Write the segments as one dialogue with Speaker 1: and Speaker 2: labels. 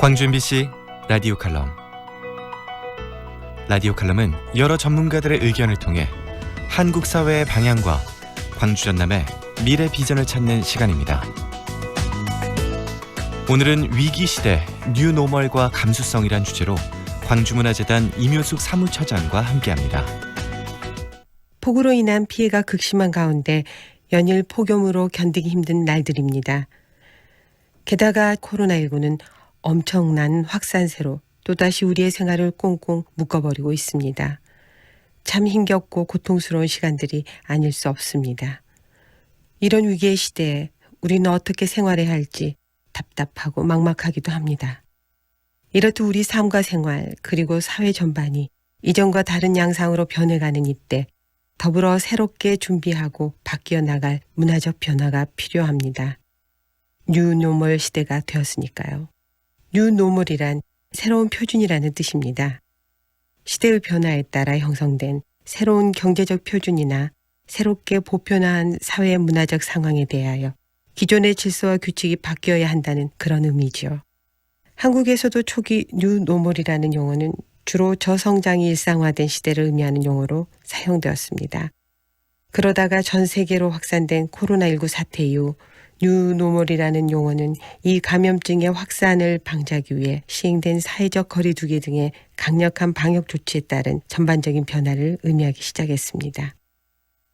Speaker 1: 광주 MBC 라디오 칼럼 라디오 칼럼은 여러 전문가들의 의견을 통해 한국 사회의 방향과 광주 전남의 미래 비전을 찾는 시간입니다. 오늘은 위기 시대 뉴노멀과 감수성이란 주제로 광주문화재단 이묘숙 사무처장과 함께합니다.
Speaker 2: 폭우로 인한 피해가 극심한 가운데 연일 폭염으로 견디기 힘든 날들입니다. 게다가 코로나19는 엄청난 확산세로 또다시 우리의 생활을 꽁꽁 묶어버리고 있습니다. 참 힘겹고 고통스러운 시간들이 아닐 수 없습니다. 이런 위기의 시대에 우리는 어떻게 생활해야 할지 답답하고 막막하기도 합니다. 이렇듯 우리 삶과 생활 그리고 사회 전반이 이전과 다른 양상으로 변해가는 이때 더불어 새롭게 준비하고 바뀌어 나갈 문화적 변화가 필요합니다. 뉴노멀 시대가 되었으니까요. 뉴노멀이란 새로운 표준이라는 뜻입니다. 시대의 변화에 따라 형성된 새로운 경제적 표준이나 새롭게 보편화한 사회 문화적 상황에 대하여 기존의 질서와 규칙이 바뀌어야 한다는 그런 의미지요. 한국에서도 초기 뉴노멀이라는 용어는 주로 저성장이 일상화된 시대를 의미하는 용어로 사용되었습니다. 그러다가 전 세계로 확산된 코로나19 사태 이후 뉴노멀이라는 용어는 이 감염증의 확산을 방지하기 위해 시행된 사회적 거리두기 등의 강력한 방역 조치에 따른 전반적인 변화를 의미하기 시작했습니다.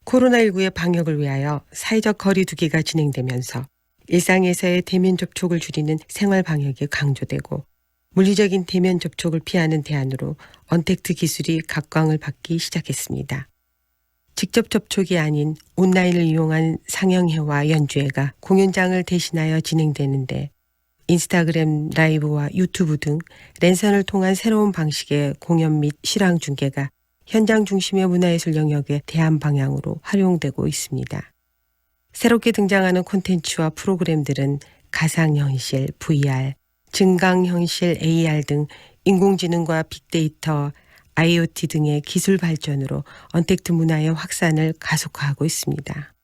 Speaker 2: 코로나19의 방역을 위하여 사회적 거리두기가 진행되면서 일상에서의 대면 접촉을 줄이는 생활 방역이 강조되고 물리적인 대면 접촉을 피하는 대안으로 언택트 기술이 각광을 받기 시작했습니다. 직접 접촉이 아닌 온라인을 이용한 상영회와 연주회가 공연장을 대신하여 진행되는데 인스타그램 라이브와 유튜브 등 랜선을 통한 새로운 방식의 공연 및 실황 중계가 현장 중심의 문화예술 영역의 대안 방향으로 활용되고 있습니다. 새롭게 등장하는 콘텐츠와 프로그램들은 가상현실, VR, 증강현실 AR 등 인공지능과 빅데이터, IoT 등의 기술 발전으로 언택트 문화의 확산을 가속화하고 있습니다.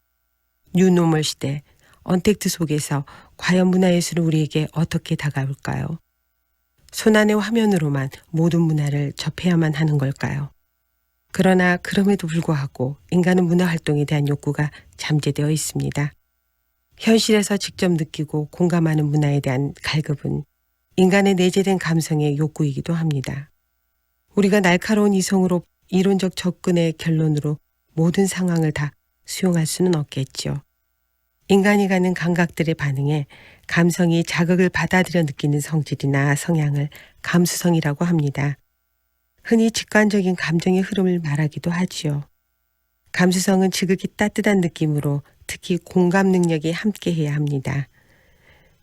Speaker 2: 뉴노멀 시대, 언택트 속에서 과연 문화예술은 우리에게 어떻게 다가올까요? 손안의 화면으로만 모든 문화를 접해야만 하는 걸까요? 그러나 그럼에도 불구하고 인간은 문화 활동에 대한 욕구가 잠재되어 있습니다. 현실에서 직접 느끼고 공감하는 문화에 대한 갈급은 인간의 내재된 감성의 욕구이기도 합니다. 우리가 날카로운 이성으로 이론적 접근의 결론으로 모든 상황을 다 수용할 수는 없겠지요. 인간이 가는 감각들의 반응에 감성이 자극을 받아들여 느끼는 성질이나 성향을 감수성이라고 합니다. 흔히 직관적인 감정의 흐름을 말하기도 하지요. 감수성은 지극히 따뜻한 느낌으로 특히 공감 능력이 함께해야 합니다.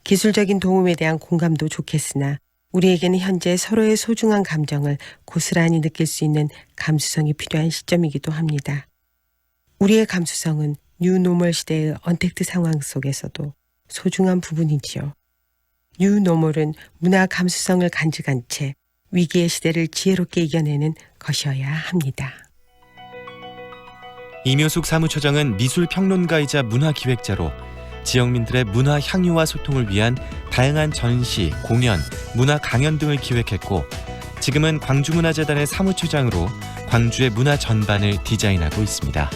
Speaker 2: 기술적인 도움에 대한 공감도 좋겠으나 우리에게는 현재 서로의 소중한 감정을 고스란히 느낄 수 있는 감수성이 필요한 시점이기도 합니다. 우리의 감수성은 뉴노멀 시대의 언택트 상황 속에서도 소중한 부분이지요. 뉴노멀은 문화 감수성을 간직한 채 위기의 시대를 지혜롭게 이겨내는 것이어야 합니다.
Speaker 1: 이묘숙 사무처장은 미술 평론가이자 문화 기획자로 지역민들의 문화 향유와 소통을 위한 다양한 전시, 공연, 문화 강연 등을 기획했고 지금은 광주문화재단의 사무처장으로 광주의 문화 전반을 디자인하고 있습니다.